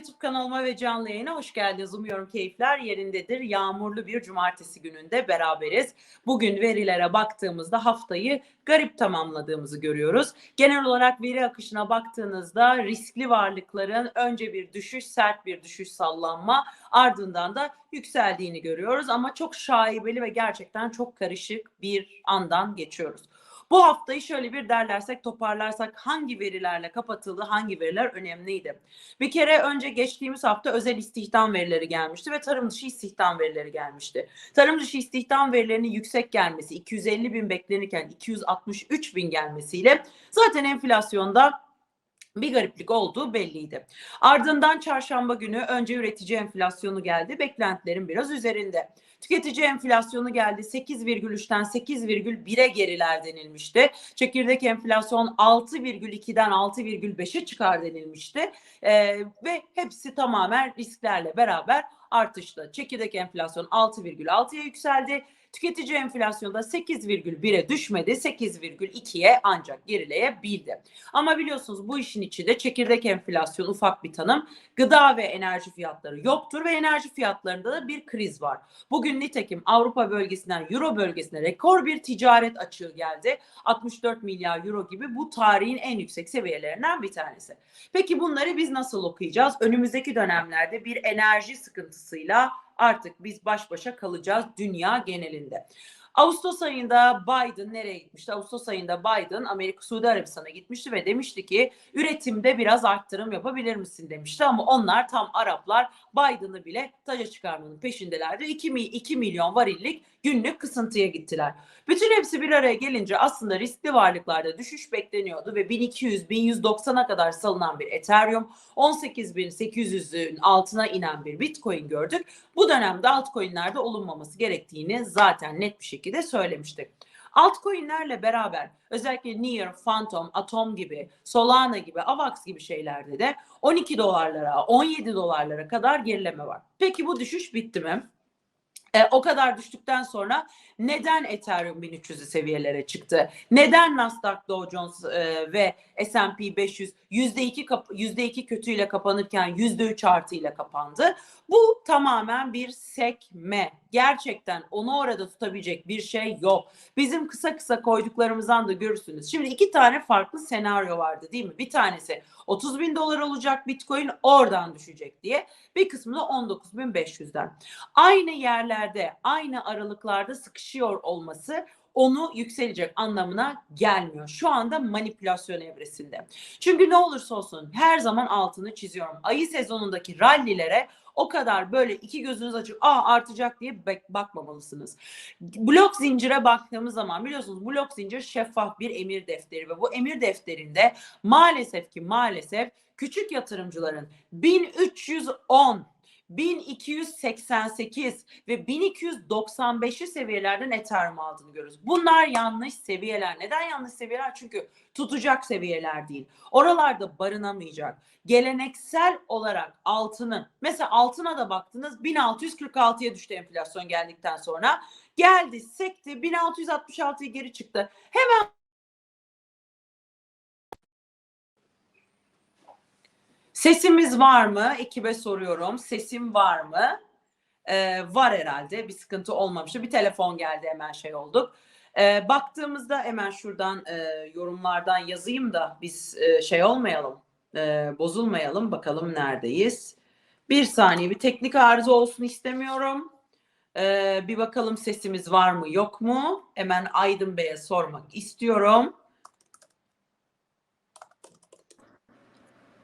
YouTube kanalıma ve canlı yayına hoş geldiniz. Umuyorum keyifler yerindedir. Yağmurlu bir cumartesi gününde beraberiz. Bugün verilere baktığımızda haftayı garip tamamladığımızı görüyoruz. Genel olarak veri akışına baktığınızda riskli varlıkların önce bir düşüş, sert bir düşüş sallanma ardından da yükseldiğini görüyoruz. Ama çok şaibeli ve gerçekten çok karışık bir andan geçiyoruz. Bu haftayı şöyle bir derlersek toparlarsak hangi verilerle kapatıldı, hangi veriler önemliydi? Bir kere önce geçtiğimiz hafta özel istihdam verileri gelmişti ve tarım dışı istihdam verileri gelmişti. Tarım dışı istihdam verilerinin yüksek gelmesi 250 bin beklenirken 263 bin gelmesiyle zaten enflasyonda bir gariplik olduğu belliydi. Ardından çarşamba günü önce üretici enflasyonu geldi. Beklentilerin biraz üzerinde. Tüketici enflasyonu geldi 8,3'ten 8,1'e geriler denilmişti. Çekirdek enflasyon 6,2'den 6,5'e çıkar denilmişti. Ee, ve hepsi tamamen risklerle beraber artışta. Çekirdek enflasyon 6,6'ya yükseldi. Tüketici enflasyonda 8,1'e düşmedi. 8,2'ye ancak gerileyebildi. Ama biliyorsunuz bu işin içinde çekirdek enflasyon ufak bir tanım. Gıda ve enerji fiyatları yoktur ve enerji fiyatlarında da bir kriz var. Bugün nitekim Avrupa bölgesinden Euro bölgesine rekor bir ticaret açığı geldi. 64 milyar euro gibi bu tarihin en yüksek seviyelerinden bir tanesi. Peki bunları biz nasıl okuyacağız? Önümüzdeki dönemlerde bir enerji sıkıntısıyla artık biz baş başa kalacağız dünya genelinde. Ağustos ayında Biden nereye gitmişti? Ağustos ayında Biden Amerika Suudi Arabistan'a gitmişti ve demişti ki üretimde biraz arttırım yapabilir misin demişti ama onlar tam Araplar Biden'ı bile taca çıkarmanın peşindelerdi. 2, 2 milyon varillik günlük kısıntıya gittiler. Bütün hepsi bir araya gelince aslında riskli varlıklarda düşüş bekleniyordu ve 1200-1190'a kadar salınan bir Ethereum, 18.800'ün altına inen bir Bitcoin gördük. Bu dönemde altcoin'lerde olunmaması gerektiğini zaten net bir şekilde söylemiştik. Altcoin'lerle beraber özellikle Near, Phantom, Atom gibi, Solana gibi, Avax gibi şeylerde de 12 dolarlara, 17 dolarlara kadar gerileme var. Peki bu düşüş bitti mi? E, o kadar düştükten sonra neden Ethereum 1300'ü seviyelere çıktı? Neden Nasdaq, Dow Jones e, ve S&P 500 %2 kap- %2 kötüyle kapanırken %3 artı ile kapandı? Bu tamamen bir sekme. Gerçekten onu orada tutabilecek bir şey yok. Bizim kısa kısa koyduklarımızdan da görürsünüz. Şimdi iki tane farklı senaryo vardı değil mi? Bir tanesi 30 bin dolar olacak Bitcoin oradan düşecek diye. Bir kısmı da 19.500'den. Aynı yerlerde, aynı aralıklarda sıkışıyor olması onu yükselecek anlamına gelmiyor. Şu anda manipülasyon evresinde. Çünkü ne olursa olsun her zaman altını çiziyorum. Ayı sezonundaki rallilere o kadar böyle iki gözünüz açık aa artacak diye bakmamalısınız. Blok zincire baktığımız zaman biliyorsunuz blok zincir şeffaf bir emir defteri ve bu emir defterinde maalesef ki maalesef küçük yatırımcıların 1310 1288 ve 1295'i seviyelerden Ethereum aldığını görüyoruz. Bunlar yanlış seviyeler. Neden yanlış seviyeler? Çünkü tutacak seviyeler değil. Oralarda barınamayacak. Geleneksel olarak altının mesela altına da baktınız 1646'ya düştü enflasyon geldikten sonra. Geldi sekti 1666'ya geri çıktı. Hemen Sesimiz var mı? Ekibe soruyorum. Sesim var mı? Ee, var herhalde. Bir sıkıntı olmamıştı. Bir telefon geldi hemen şey olduk. Ee, baktığımızda hemen şuradan e, yorumlardan yazayım da biz e, şey olmayalım. E, bozulmayalım. Bakalım neredeyiz. Bir saniye bir teknik arıza olsun istemiyorum. Ee, bir bakalım sesimiz var mı yok mu? Hemen Aydın Bey'e sormak istiyorum.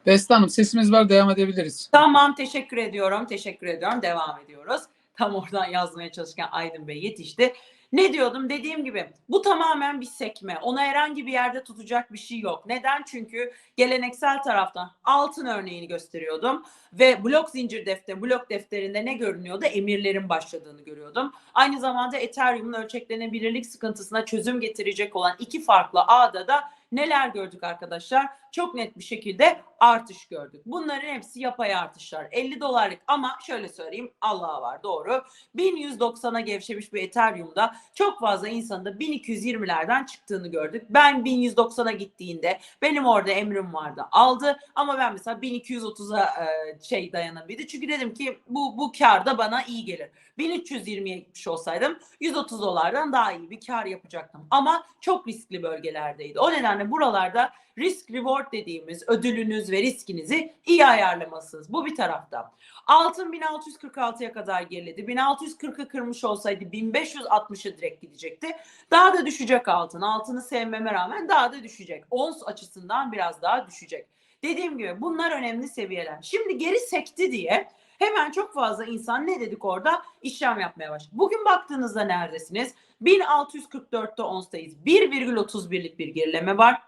Beste Hanım sesimiz var devam edebiliriz. Tamam teşekkür ediyorum. Teşekkür ediyorum. Devam ediyoruz. Tam oradan yazmaya çalışırken Aydın Bey yetişti. Ne diyordum? Dediğim gibi bu tamamen bir sekme. Ona herhangi bir yerde tutacak bir şey yok. Neden? Çünkü geleneksel taraftan altın örneğini gösteriyordum ve blok zincir defteri, blok defterinde ne görünüyordu? Emirlerin başladığını görüyordum. Aynı zamanda Ethereum'un ölçeklenebilirlik sıkıntısına çözüm getirecek olan iki farklı ağda da neler gördük arkadaşlar? Çok net bir şekilde artış gördük. Bunların hepsi yapay artışlar. 50 dolarlık ama şöyle söyleyeyim Allah'a var doğru. 1190'a gevşemiş bir Ethereum'da çok fazla insanın da 1220'lerden çıktığını gördük. Ben 1190'a gittiğinde benim orada emrim vardı aldı ama ben mesela 1230'a e, şey dayanabildi. Çünkü dedim ki bu bu kar da bana iyi gelir. 1320'ye gitmiş olsaydım 130 dolardan daha iyi bir kar yapacaktım. Ama çok riskli bölgelerdeydi. O nedenle buralarda risk reward dediğimiz ödülünüz ve riskinizi iyi ayarlamalısınız. Bu bir tarafta. Altın 1646'ya kadar geriledi. 1640'ı kırmış olsaydı 1560'a direkt gidecekti. Daha da düşecek altın. Altını sevmeme rağmen daha da düşecek. Ons açısından biraz daha düşecek. Dediğim gibi bunlar önemli seviyeler. Şimdi geri sekti diye hemen çok fazla insan ne dedik orada işlem yapmaya başladı. Bugün baktığınızda neredesiniz? 1644'te onstayız. 1,31'lik bir gerileme var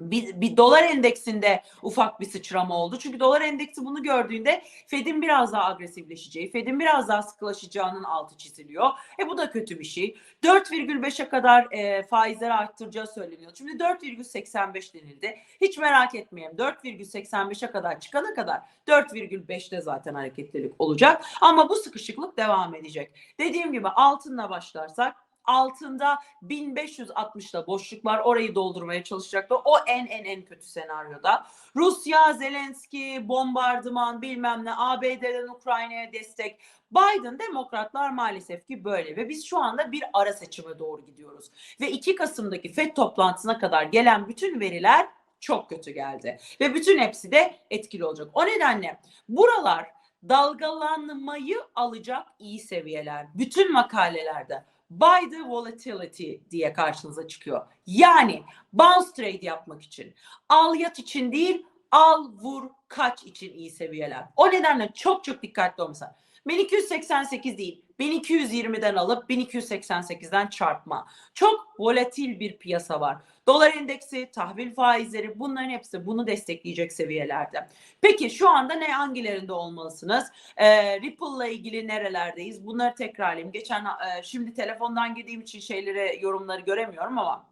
bir, bir dolar endeksinde ufak bir sıçrama oldu. Çünkü dolar endeksi bunu gördüğünde Fed'in biraz daha agresifleşeceği, Fed'in biraz daha sıkılaşacağının altı çiziliyor. E bu da kötü bir şey. 4,5'e kadar e, faizleri arttıracağı söyleniyor. Şimdi 4,85 denildi. Hiç merak etmeyin. 4,85'e kadar çıkana kadar 4,5'te zaten hareketlilik olacak. Ama bu sıkışıklık devam edecek. Dediğim gibi altınla başlarsak altında 1560'da boşluk var. Orayı doldurmaya çalışacaktı. O en en en kötü senaryoda. Rusya, Zelenski, bombardıman bilmem ne, ABD'den Ukrayna'ya destek. Biden demokratlar maalesef ki böyle ve biz şu anda bir ara seçime doğru gidiyoruz. Ve 2 Kasım'daki FED toplantısına kadar gelen bütün veriler çok kötü geldi. Ve bütün hepsi de etkili olacak. O nedenle buralar dalgalanmayı alacak iyi seviyeler. Bütün makalelerde buy the volatility diye karşınıza çıkıyor. Yani bounce trade yapmak için. Al yat için değil, al vur kaç için iyi seviyeler. O nedenle çok çok dikkatli olmasa. 1288 değil, 1220'den alıp 1288'den çarpma. Çok volatil bir piyasa var. Dolar endeksi, tahvil faizleri bunların hepsi bunu destekleyecek seviyelerde. Peki şu anda ne hangilerinde olmalısınız? Ee, Ripple'la ilgili nerelerdeyiz? Bunları tekrarlayayım. Geçen e, şimdi telefondan girdiğim için şeyleri yorumları göremiyorum ama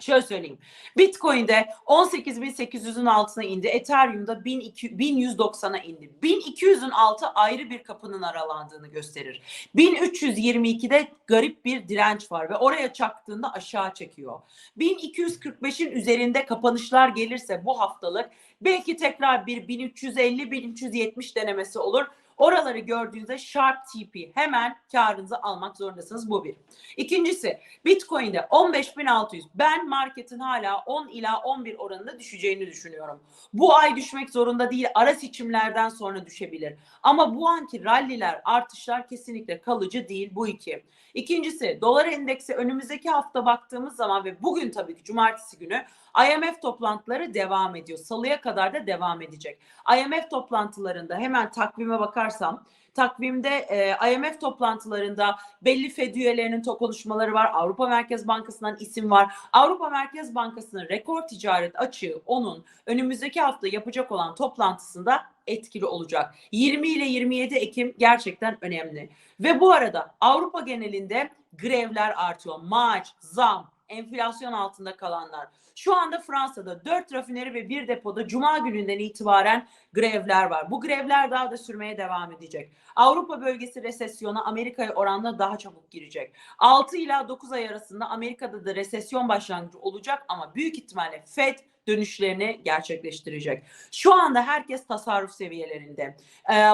Şöyle söyleyeyim. Bitcoin'de 18.800'ün altına indi. Ethereum'da 1190'a indi. 1200'ün altı ayrı bir kapının aralandığını gösterir. 1322'de garip bir direnç var ve oraya çaktığında aşağı çekiyor. 1245'in üzerinde kapanışlar gelirse bu haftalık belki tekrar bir 1350-1370 denemesi olur. Oraları gördüğünüzde Sharp TP hemen karınızı almak zorundasınız. Bu bir. İkincisi Bitcoin'de 15.600 ben marketin hala 10 ila 11 oranında düşeceğini düşünüyorum. Bu ay düşmek zorunda değil ara seçimlerden sonra düşebilir. Ama bu anki ralliler artışlar kesinlikle kalıcı değil bu iki. İkincisi dolar endeksi önümüzdeki hafta baktığımız zaman ve bugün tabii ki cumartesi günü IMF toplantıları devam ediyor. Salıya kadar da devam edecek. IMF toplantılarında hemen takvime bakarsam takvimde e, IMF toplantılarında belli FED üyelerinin to konuşmaları var. Avrupa Merkez Bankası'ndan isim var. Avrupa Merkez Bankası'nın rekor ticaret açığı onun önümüzdeki hafta yapacak olan toplantısında etkili olacak. 20 ile 27 Ekim gerçekten önemli. Ve bu arada Avrupa genelinde grevler artıyor. Maaş, zam, enflasyon altında kalanlar. Şu anda Fransa'da 4 rafineri ve bir depoda cuma gününden itibaren grevler var. Bu grevler daha da sürmeye devam edecek. Avrupa bölgesi resesyona Amerika'ya oranla daha çabuk girecek. 6 ila 9 ay arasında Amerika'da da resesyon başlangıcı olacak ama büyük ihtimalle FED dönüşlerini gerçekleştirecek. Şu anda herkes tasarruf seviyelerinde. Ee,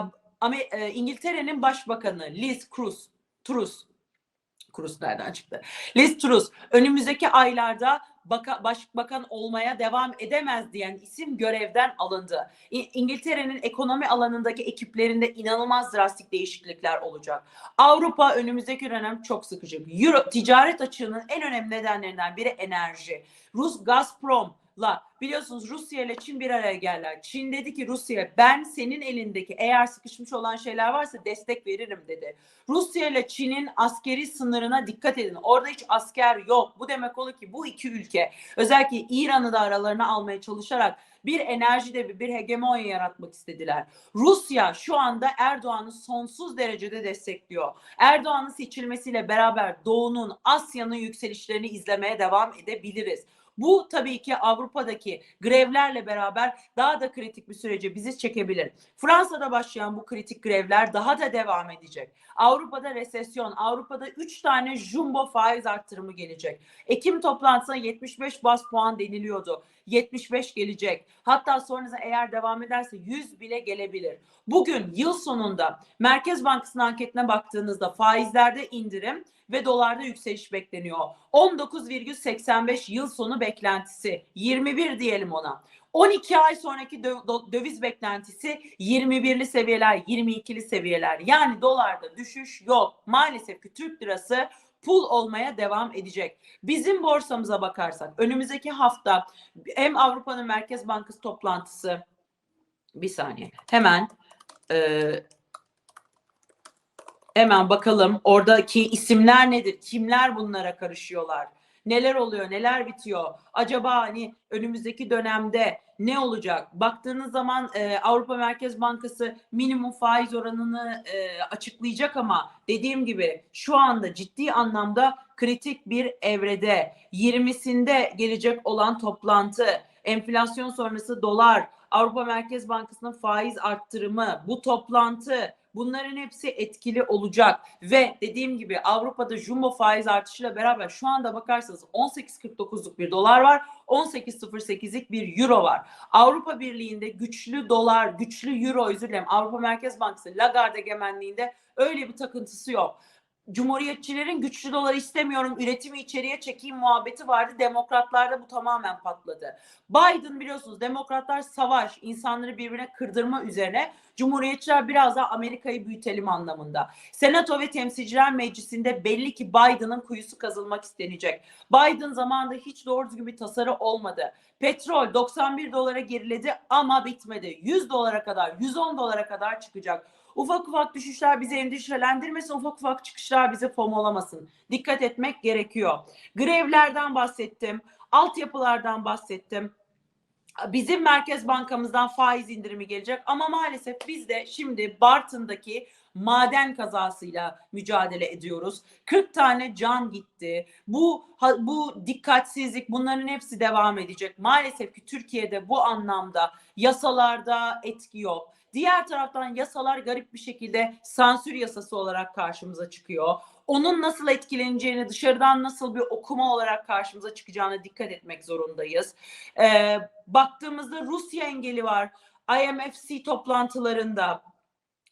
İngiltere'nin başbakanı Liz Truss, Truss Cruz nereden çıktı? Liz Truss önümüzdeki aylarda baka, başbakan olmaya devam edemez diyen isim görevden alındı. İngiltere'nin ekonomi alanındaki ekiplerinde inanılmaz drastik değişiklikler olacak. Avrupa önümüzdeki dönem çok sıkıcı. Euro ticaret açığının en önemli nedenlerinden biri enerji. Rus Gazprom la biliyorsunuz Rusya ile Çin bir araya geldiler. Çin dedi ki Rusya ben senin elindeki eğer sıkışmış olan şeyler varsa destek veririm dedi. Rusya ile Çin'in askeri sınırına dikkat edin. Orada hiç asker yok. Bu demek olur ki bu iki ülke özellikle İran'ı da aralarına almaya çalışarak bir enerjide bir, bir hegemonya yaratmak istediler. Rusya şu anda Erdoğan'ı sonsuz derecede destekliyor. Erdoğan'ın seçilmesiyle beraber Doğu'nun, Asya'nın yükselişlerini izlemeye devam edebiliriz. Bu tabii ki Avrupa'daki grevlerle beraber daha da kritik bir sürece bizi çekebilir. Fransa'da başlayan bu kritik grevler daha da devam edecek. Avrupa'da resesyon, Avrupa'da 3 tane jumbo faiz arttırımı gelecek. Ekim toplantısına 75 bas puan deniliyordu. 75 gelecek. Hatta sonrasında eğer devam ederse 100 bile gelebilir. Bugün yıl sonunda Merkez Bankası'nın anketine baktığınızda faizlerde indirim ve dolarda yükseliş bekleniyor. 19,85 yıl sonu beklentisi. 21 diyelim ona. 12 ay sonraki döviz beklentisi 21'li seviyeler, 22'li seviyeler. Yani dolarda düşüş yok. Maalesef ki Türk lirası pul olmaya devam edecek. Bizim borsamıza bakarsak önümüzdeki hafta hem Avrupa'nın Merkez Bankası toplantısı bir saniye hemen e, hemen bakalım oradaki isimler nedir? Kimler bunlara karışıyorlar? Neler oluyor? Neler bitiyor? Acaba hani önümüzdeki dönemde ne olacak? Baktığınız zaman e, Avrupa Merkez Bankası minimum faiz oranını e, açıklayacak ama dediğim gibi şu anda ciddi anlamda kritik bir evrede 20'sinde gelecek olan toplantı, enflasyon sonrası dolar, Avrupa Merkez Bankası'nın faiz arttırımı, bu toplantı bunların hepsi etkili olacak ve dediğim gibi Avrupa'da jumbo faiz artışıyla beraber şu anda bakarsanız 18.49'luk bir dolar var. 18.08'lik bir euro var. Avrupa Birliği'nde güçlü dolar, güçlü euro özür dilerim. Avrupa Merkez Bankası Lagarde egemenliğinde öyle bir takıntısı yok. Cumhuriyetçilerin güçlü dolar istemiyorum, üretimi içeriye çekeyim muhabbeti vardı. Demokratlarda bu tamamen patladı. Biden biliyorsunuz demokratlar savaş, insanları birbirine kırdırma üzerine. Cumhuriyetçiler biraz daha Amerika'yı büyütelim anlamında. Senato ve Temsilciler Meclisi'nde belli ki Biden'ın kuyusu kazılmak istenecek. Biden zamanında hiç doğru düzgün bir tasarı olmadı. Petrol 91 dolara geriledi ama bitmedi. 100 dolara kadar, 110 dolara kadar çıkacak. Ufak ufak düşüşler bizi endişelendirmesin, ufak ufak çıkışlar bizi fomolamasın. Dikkat etmek gerekiyor. Grevlerden bahsettim, altyapılardan bahsettim. Bizim Merkez Bankamızdan faiz indirimi gelecek ama maalesef biz de şimdi Bartın'daki maden kazasıyla mücadele ediyoruz. 40 tane can gitti. Bu bu dikkatsizlik bunların hepsi devam edecek. Maalesef ki Türkiye'de bu anlamda yasalarda etki yok. Diğer taraftan yasalar garip bir şekilde sansür yasası olarak karşımıza çıkıyor. Onun nasıl etkileneceğini, dışarıdan nasıl bir okuma olarak karşımıza çıkacağına dikkat etmek zorundayız. Ee, baktığımızda Rusya engeli var. IMFC toplantılarında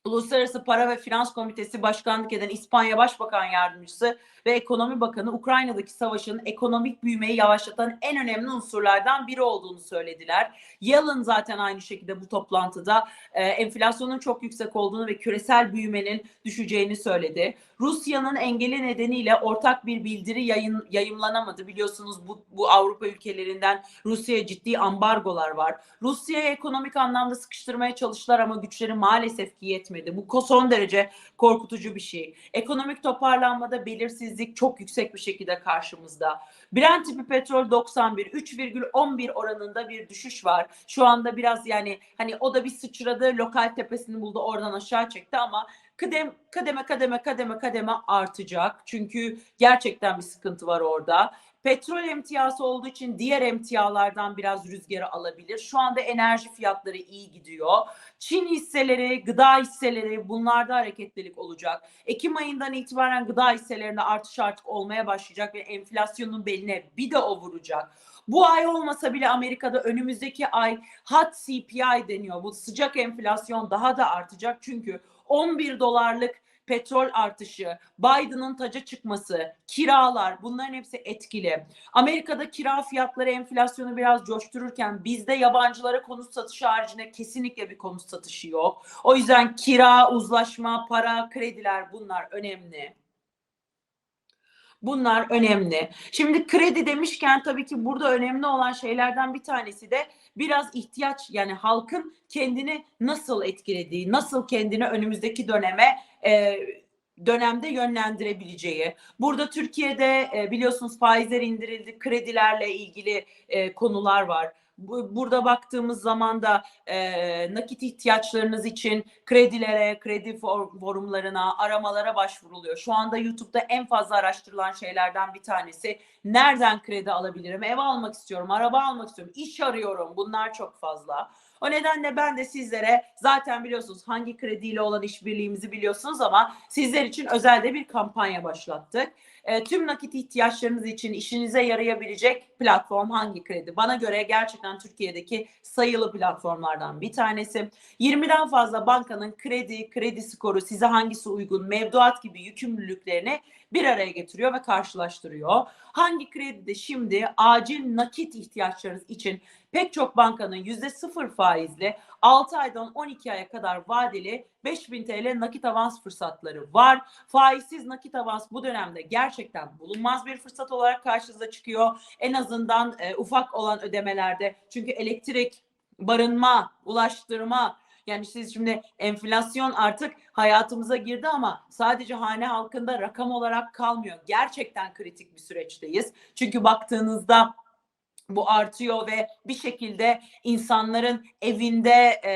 Uluslararası Para ve Finans Komitesi başkanlık eden İspanya Başbakan Yardımcısı ve Ekonomi Bakanı Ukrayna'daki savaşın ekonomik büyümeyi yavaşlatan en önemli unsurlardan biri olduğunu söylediler. Yalın zaten aynı şekilde bu toplantıda e, enflasyonun çok yüksek olduğunu ve küresel büyümenin düşeceğini söyledi. Rusya'nın engeli nedeniyle ortak bir bildiri yayın, yayımlanamadı. Biliyorsunuz bu, bu Avrupa ülkelerinden Rusya'ya ciddi ambargolar var. Rusya'ya ekonomik anlamda sıkıştırmaya çalıştılar ama güçleri maalesef ki yetmedi. Bu son derece korkutucu bir şey. Ekonomik toparlanmada belirsizlik çok yüksek bir şekilde karşımızda. Brent tipi petrol 91, 3,11 oranında bir düşüş var. Şu anda biraz yani hani o da bir sıçradı, lokal tepesini buldu, oradan aşağı çekti ama kadem, kademe kademe kademe kademe artacak. Çünkü gerçekten bir sıkıntı var orada. Petrol emtiyası olduğu için diğer emtialardan biraz rüzgarı alabilir. Şu anda enerji fiyatları iyi gidiyor. Çin hisseleri, gıda hisseleri bunlarda hareketlilik olacak. Ekim ayından itibaren gıda hisselerinde artış artık olmaya başlayacak ve enflasyonun beline bir de o vuracak. Bu ay olmasa bile Amerika'da önümüzdeki ay hot CPI deniyor. Bu sıcak enflasyon daha da artacak çünkü 11 dolarlık petrol artışı, Biden'ın taca çıkması, kiralar bunların hepsi etkili. Amerika'da kira fiyatları enflasyonu biraz coştururken bizde yabancılara konut satışı haricinde kesinlikle bir konut satışı yok. O yüzden kira, uzlaşma, para, krediler bunlar önemli. Bunlar önemli. Şimdi kredi demişken tabii ki burada önemli olan şeylerden bir tanesi de biraz ihtiyaç yani halkın kendini nasıl etkilediği, nasıl kendini önümüzdeki döneme e, dönemde yönlendirebileceği. Burada Türkiye'de e, biliyorsunuz faizler indirildi, kredilerle ilgili e, konular var. Bu- Burada baktığımız zaman da e, nakit ihtiyaçlarınız için kredilere, kredi for- forumlarına, aramalara başvuruluyor. Şu anda YouTube'da en fazla araştırılan şeylerden bir tanesi nereden kredi alabilirim? Ev almak istiyorum, araba almak istiyorum, iş arıyorum. Bunlar çok fazla. O nedenle ben de sizlere zaten biliyorsunuz hangi krediyle olan işbirliğimizi biliyorsunuz ama sizler için özel de bir kampanya başlattık. E, tüm nakit ihtiyaçlarınız için işinize yarayabilecek platform hangi kredi? Bana göre gerçekten Türkiye'deki sayılı platformlardan bir tanesi. 20'den fazla bankanın kredi, kredi skoru, size hangisi uygun, mevduat gibi yükümlülüklerini bir araya getiriyor ve karşılaştırıyor. Hangi kredi de şimdi acil nakit ihtiyaçlarınız için pek çok bankanın %0 faizli 6 aydan 12 aya kadar vadeli 5000 TL nakit avans fırsatları var. Faizsiz nakit avans bu dönemde gerçekten bulunmaz bir fırsat olarak karşınıza çıkıyor. En azından e, ufak olan ödemelerde. Çünkü elektrik, barınma, ulaştırma yani siz şimdi enflasyon artık hayatımıza girdi ama sadece hane halkında rakam olarak kalmıyor. Gerçekten kritik bir süreçteyiz. Çünkü baktığınızda bu artıyor ve bir şekilde insanların evinde e,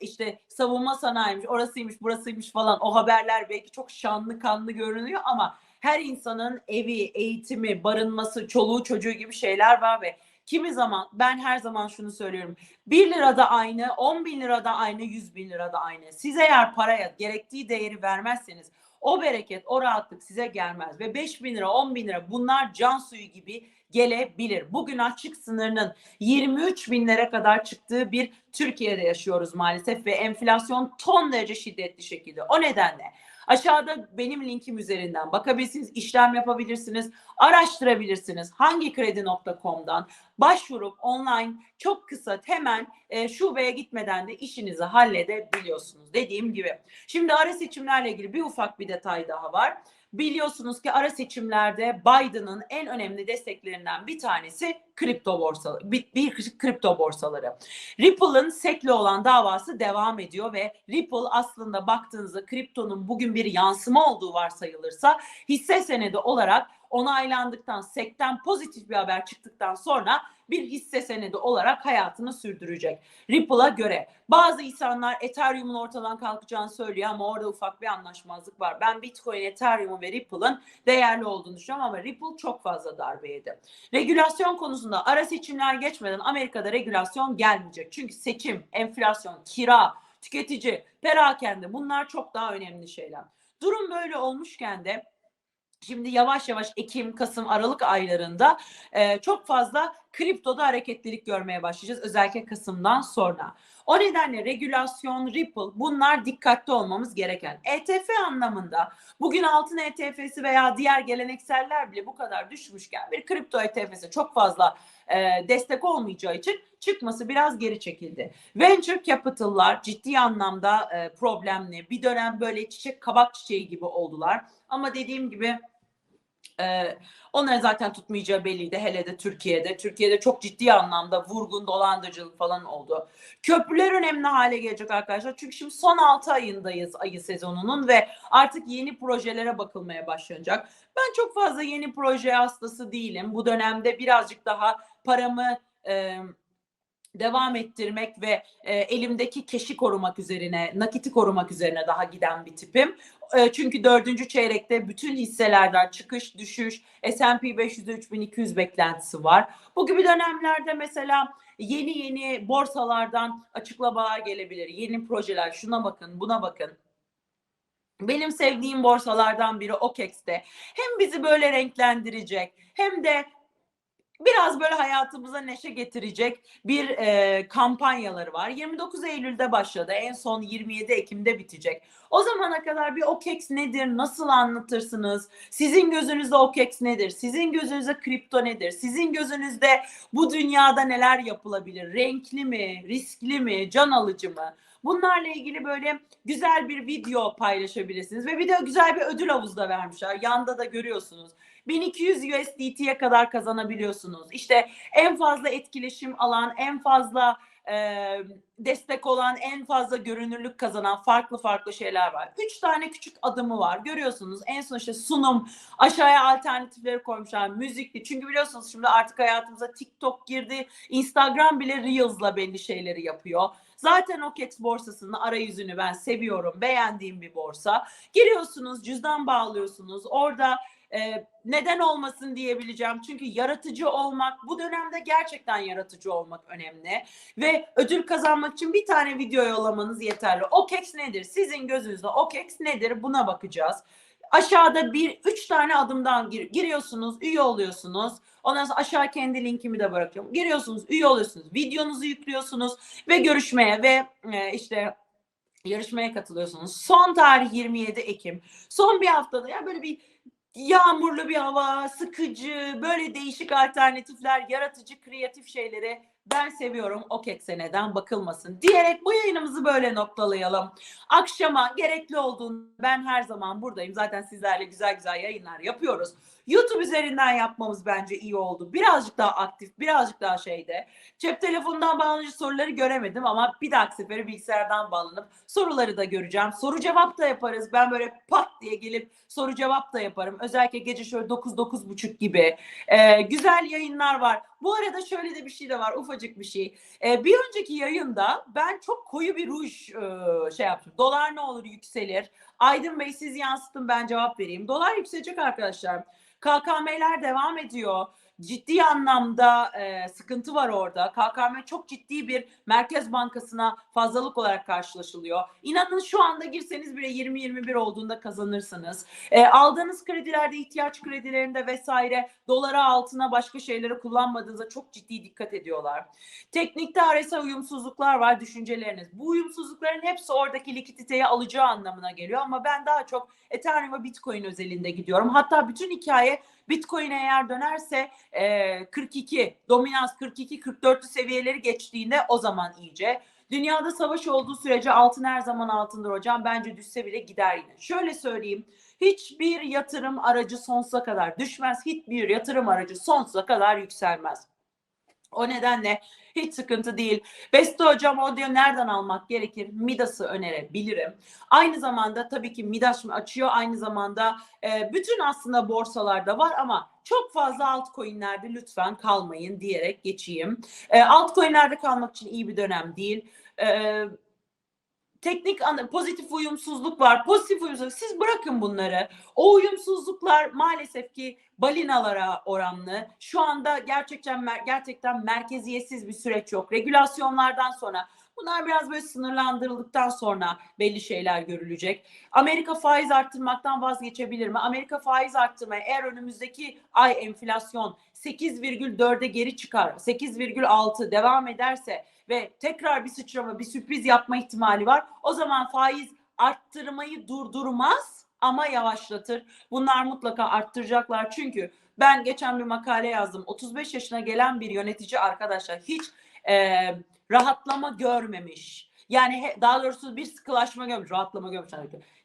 işte savunma sanayiymiş, orasıymış, burasıymış falan o haberler belki çok şanlı kanlı görünüyor ama her insanın evi, eğitimi, barınması, çoluğu çocuğu gibi şeyler var ve kimi zaman ben her zaman şunu söylüyorum. 1 lirada aynı, 10 bin lirada aynı, 100 bin lirada aynı. Siz eğer paraya gerektiği değeri vermezseniz o bereket, o rahatlık size gelmez. Ve 5 bin lira, 10 bin lira bunlar can suyu gibi gelebilir. Bugün açlık sınırının 23 binlere kadar çıktığı bir Türkiye'de yaşıyoruz maalesef ve enflasyon ton derece şiddetli şekilde. O nedenle aşağıda benim linkim üzerinden bakabilirsiniz, işlem yapabilirsiniz, araştırabilirsiniz. Hangi kredi.com'dan başvurup online çok kısa hemen e, şubeye gitmeden de işinizi halledebiliyorsunuz dediğim gibi. Şimdi ara seçimlerle ilgili bir ufak bir detay daha var. Biliyorsunuz ki ara seçimlerde Biden'ın en önemli desteklerinden bir tanesi kripto borsaları, bir, kripto borsaları. Ripple'ın SEC'le olan davası devam ediyor ve Ripple aslında baktığınızda kriptonun bugün bir yansıma olduğu varsayılırsa hisse senedi olarak onaylandıktan, SEC'ten pozitif bir haber çıktıktan sonra bir hisse senedi olarak hayatını sürdürecek. Ripple'a göre bazı insanlar Ethereum'un ortadan kalkacağını söylüyor ama orada ufak bir anlaşmazlık var. Ben Bitcoin, Ethereum ve Ripple'ın değerli olduğunu düşünüyorum ama Ripple çok fazla darbe yedi. Regülasyon konusunda ara seçimler geçmeden Amerika'da regülasyon gelmeyecek. Çünkü seçim, enflasyon, kira, tüketici, perakende bunlar çok daha önemli şeyler. Durum böyle olmuşken de Şimdi yavaş yavaş Ekim, Kasım, Aralık aylarında e, çok fazla kriptoda hareketlilik görmeye başlayacağız. Özellikle Kasım'dan sonra. O nedenle regülasyon, Ripple bunlar dikkatli olmamız gereken. ETF anlamında bugün altın ETF'si veya diğer gelenekseller bile bu kadar düşmüşken bir kripto ETF'si çok fazla e, destek olmayacağı için çıkması biraz geri çekildi. Venture capital'lar ciddi anlamda e, problemli. Bir dönem böyle çiçek kabak çiçeği gibi oldular. Ama dediğim gibi ee, onların zaten tutmayacağı belliydi hele de Türkiye'de. Türkiye'de çok ciddi anlamda vurgun, dolandırıcılık falan oldu. Köprüler önemli hale gelecek arkadaşlar. Çünkü şimdi son 6 ayındayız ayı sezonunun ve artık yeni projelere bakılmaya başlanacak. Ben çok fazla yeni proje hastası değilim. Bu dönemde birazcık daha paramı e, devam ettirmek ve e, elimdeki keşi korumak üzerine, nakiti korumak üzerine daha giden bir tipim. E, çünkü dördüncü çeyrekte bütün hisselerden çıkış, düşüş, S&P 500'de 3200 beklentisi var. Bu gibi dönemlerde mesela yeni yeni borsalardan açıklamalar gelebilir. Yeni projeler, şuna bakın, buna bakın. Benim sevdiğim borsalardan biri OKEX'te. Hem bizi böyle renklendirecek hem de biraz böyle hayatımıza neşe getirecek bir e, kampanyaları var. 29 Eylül'de başladı. En son 27 Ekim'de bitecek. O zamana kadar bir OKEX nedir? Nasıl anlatırsınız? Sizin gözünüzde OKEX nedir? Sizin gözünüzde kripto nedir? Sizin gözünüzde bu dünyada neler yapılabilir? Renkli mi? Riskli mi? Can alıcı mı? Bunlarla ilgili böyle güzel bir video paylaşabilirsiniz ve bir de güzel bir ödül havuzu da vermişler. Yanda da görüyorsunuz. 1200 USDT'ye kadar kazanabiliyorsunuz. İşte en fazla etkileşim alan, en fazla e, destek olan, en fazla görünürlük kazanan farklı farklı şeyler var. Üç tane küçük adımı var. Görüyorsunuz en son işte sunum, aşağıya alternatifleri koymuşlar, müzikli. Çünkü biliyorsunuz şimdi artık hayatımıza TikTok girdi, Instagram bile Reels'la belli şeyleri yapıyor. Zaten OKEX borsasının arayüzünü ben seviyorum, beğendiğim bir borsa. Giriyorsunuz, cüzdan bağlıyorsunuz. Orada e, neden olmasın diyebileceğim. Çünkü yaratıcı olmak, bu dönemde gerçekten yaratıcı olmak önemli. Ve ödül kazanmak için bir tane video yollamanız yeterli. OKEX nedir? Sizin gözünüzde OKEX nedir? Buna bakacağız. Aşağıda bir, üç tane adımdan gir, giriyorsunuz, üye oluyorsunuz. Ondan sonra aşağı kendi linkimi de bırakıyorum. Giriyorsunuz, üye oluyorsunuz, videonuzu yüklüyorsunuz ve görüşmeye ve e, işte yarışmaya katılıyorsunuz. Son tarih 27 Ekim. Son bir haftada ya böyle bir yağmurlu bir hava, sıkıcı, böyle değişik alternatifler, yaratıcı, kreatif şeyleri ben seviyorum. OKEX neden bakılmasın diyerek bu yayınımızı böyle noktalayalım. Akşama gerekli olduğunu ben her zaman buradayım. Zaten sizlerle güzel güzel yayınlar yapıyoruz. YouTube üzerinden yapmamız bence iyi oldu. Birazcık daha aktif, birazcık daha şeyde. Cep telefonundan bağlanınca soruları göremedim ama bir dahaki sefere bilgisayardan bağlanıp soruları da göreceğim. Soru cevap da yaparız. Ben böyle pat diye gelip soru cevap da yaparım. Özellikle gece şöyle 9-9.30 gibi. Ee, güzel yayınlar var. Bu arada şöyle de bir şey de var. Ufacık bir şey. Ee, bir önceki yayında ben çok koyu bir ruj e, şey yaptım. Dolar ne olur yükselir. Aydın Bey siz yansıtın ben cevap vereyim. Dolar yükselecek arkadaşlar. KKM'ler devam ediyor. Ciddi anlamda e, sıkıntı var orada. KKM çok ciddi bir Merkez Bankası'na fazlalık olarak karşılaşılıyor. İnanın şu anda girseniz bile 20-21 olduğunda kazanırsınız. E, aldığınız kredilerde, ihtiyaç kredilerinde vesaire dolara altına başka şeyleri kullanmadığınızda çok ciddi dikkat ediyorlar. Teknikte RSI uyumsuzluklar var düşünceleriniz. Bu uyumsuzlukların hepsi oradaki likiditeyi alacağı anlamına geliyor ama ben daha çok Ethereum ve Bitcoin özelinde gidiyorum. Hatta bütün hikaye Bitcoin'e eğer dönerse e, 42, dominans 42-44'lü seviyeleri geçtiğinde o zaman iyice. Dünyada savaş olduğu sürece altın her zaman altındır hocam. Bence düşse bile gider yine. Şöyle söyleyeyim. Hiçbir yatırım aracı sonsuza kadar düşmez. Hiçbir yatırım aracı sonsuza kadar yükselmez. O nedenle hiç sıkıntı değil. Beste hocam o diyor nereden almak gerekir? Midas'ı önerebilirim. Aynı zamanda tabii ki Midas açıyor. Aynı zamanda e, bütün aslında borsalarda var ama çok fazla altcoin'lerde lütfen kalmayın diyerek geçeyim. E, altcoin'lerde kalmak için iyi bir dönem değil. E, teknik pozitif uyumsuzluk var. Pozitif uyumsuzluk. Siz bırakın bunları. O uyumsuzluklar maalesef ki balinalara oranlı. Şu anda gerçekten gerçekten merkeziyetsiz bir süreç yok. Regülasyonlardan sonra bunlar biraz böyle sınırlandırıldıktan sonra belli şeyler görülecek. Amerika faiz arttırmaktan vazgeçebilir mi? Amerika faiz arttırmaya eğer önümüzdeki ay enflasyon 8,4'e geri çıkar, 8,6 devam ederse ve tekrar bir sıçrama, bir sürpriz yapma ihtimali var. O zaman faiz arttırmayı durdurmaz ama yavaşlatır. Bunlar mutlaka arttıracaklar çünkü ben geçen bir makale yazdım. 35 yaşına gelen bir yönetici arkadaşlar hiç e, rahatlama görmemiş. Yani he- daha doğrusu bir sıkılaşma görmüş, rahatlama görmüş.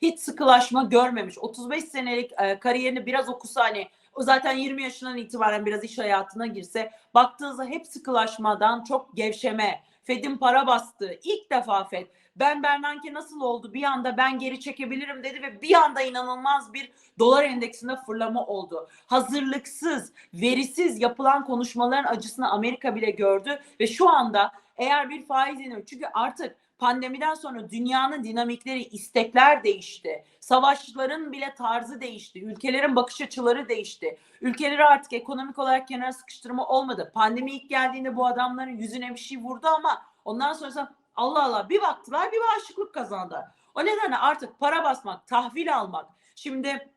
Hiç sıkılaşma görmemiş. 35 senelik e, kariyerini biraz okusa hani zaten 20 yaşından itibaren biraz iş hayatına girse baktığınızda hep sıkılaşmadan çok gevşeme. Fed'in para bastığı ilk defa Fed ben Bernanke nasıl oldu bir anda ben geri çekebilirim dedi ve bir anda inanılmaz bir dolar endeksinde fırlama oldu. Hazırlıksız, verisiz yapılan konuşmaların acısını Amerika bile gördü ve şu anda eğer bir faiz iniyor çünkü artık pandemiden sonra dünyanın dinamikleri, istekler değişti. Savaşların bile tarzı değişti. Ülkelerin bakış açıları değişti. Ülkeleri artık ekonomik olarak kenara sıkıştırma olmadı. Pandemi ilk geldiğinde bu adamların yüzüne bir şey vurdu ama ondan sonra Allah Allah bir baktılar bir bağışıklık kazandılar. O nedenle artık para basmak, tahvil almak. Şimdi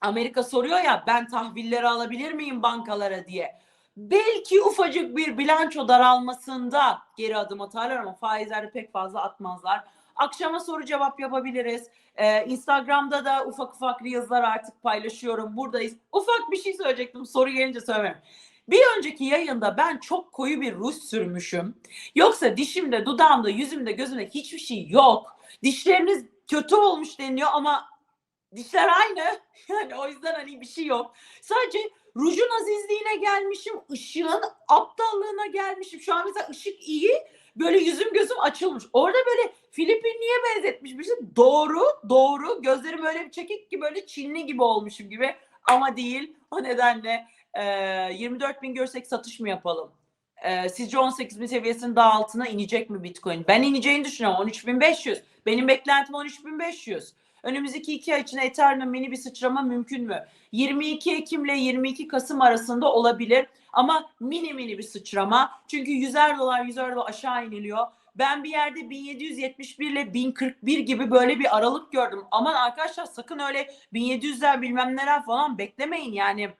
Amerika soruyor ya ben tahvilleri alabilir miyim bankalara diye. Belki ufacık bir bilanço daralmasında geri adım atarlar ama faizleri pek fazla atmazlar. Akşama soru cevap yapabiliriz. Ee, Instagram'da da ufak ufak reels'lar artık paylaşıyorum. Buradayız. Ufak bir şey söyleyecektim. Soru gelince söylerim. Bir önceki yayında ben çok koyu bir ruj sürmüşüm. Yoksa dişimde, dudağımda, yüzümde, gözümde hiçbir şey yok. Dişleriniz kötü olmuş deniyor ama dişler aynı. Yani o yüzden hani bir şey yok. Sadece rujun azizliğine gelmişim, ışığın aptallığına gelmişim. Şu an mesela ışık iyi. Böyle yüzüm gözüm açılmış. Orada böyle Filipinli'ye benzetmişmişim. Doğru, doğru. Gözlerim öyle bir çekik ki böyle Çinli gibi olmuşum gibi. Ama değil. O nedenle e, 24 bin görsek satış mı yapalım? E, sizce 18 bin seviyesinin daha altına inecek mi Bitcoin? Ben ineceğini düşünüyorum. 13.500. Benim beklentim 13.500. Önümüzdeki iki ay içinde Ethereum'da mini bir sıçrama mümkün mü? 22 Ekim ile 22 Kasım arasında olabilir. Ama mini mini bir sıçrama. Çünkü 100'er dolar 100'er dolar aşağı iniliyor. Ben bir yerde 1771 ile 1041 gibi böyle bir aralık gördüm. Aman arkadaşlar sakın öyle 1700'ler bilmem neler falan beklemeyin yani.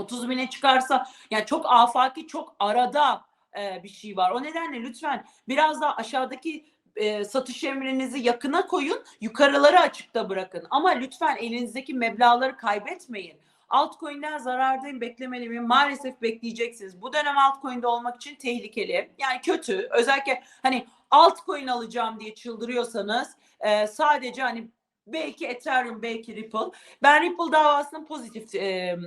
30 bine çıkarsa yani çok afaki çok arada e, bir şey var. O nedenle lütfen biraz daha aşağıdaki e, satış emrinizi yakına koyun, yukarıları açıkta bırakın. Ama lütfen elinizdeki meblağları kaybetmeyin. Altcoin'den zarardayım beklemeliyim. Maalesef bekleyeceksiniz. Bu dönem altcoin'de olmak için tehlikeli. Yani kötü. Özellikle hani altcoin alacağım diye çıldırıyorsanız e, sadece hani belki Ethereum belki Ripple. Ben Ripple davasının pozitif e,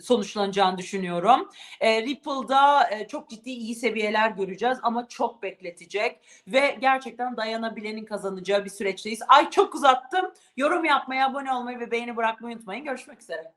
sonuçlanacağını düşünüyorum. E, Ripple'da e, çok ciddi iyi seviyeler göreceğiz ama çok bekletecek ve gerçekten dayanabilenin kazanacağı bir süreçteyiz. Ay çok uzattım. Yorum yapmayı, abone olmayı ve beğeni bırakmayı unutmayın. Görüşmek üzere.